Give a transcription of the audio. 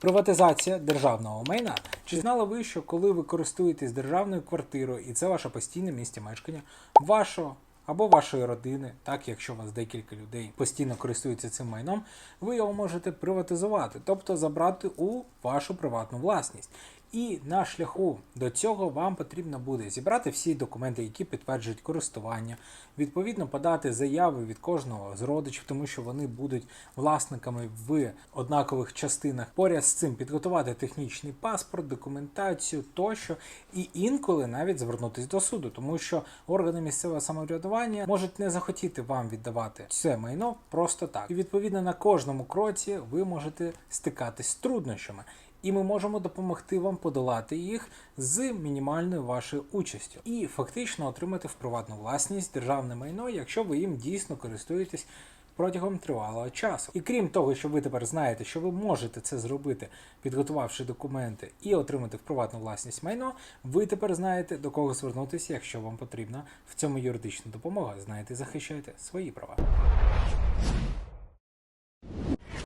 Приватизація державного майна. Чи знали ви, що коли ви користуєтесь державною квартирою, і це ваше постійне місце мешкання, вашого або вашої родини, так якщо у вас декілька людей постійно користуються цим майном, ви його можете приватизувати, тобто забрати у вашу приватну власність. І на шляху до цього вам потрібно буде зібрати всі документи, які підтверджують користування, відповідно подати заяви від кожного з родичів, тому що вони будуть власниками в однакових частинах. Поряд з цим підготувати технічний паспорт, документацію тощо, і інколи навіть звернутися до суду, тому що органи місцевого самоврядування можуть не захотіти вам віддавати це майно просто так. І відповідно на кожному кроці ви можете стикатись з труднощами. І ми можемо допомогти вам подолати їх з мінімальною вашою участю і фактично отримати в приватну власність державне майно, якщо ви їм дійсно користуєтесь протягом тривалого часу. І крім того, що ви тепер знаєте, що ви можете це зробити, підготувавши документи і отримати в приватну власність майно, ви тепер знаєте до кого звернутися, якщо вам потрібна в цьому юридична допомога. Знаєте, захищайте свої права.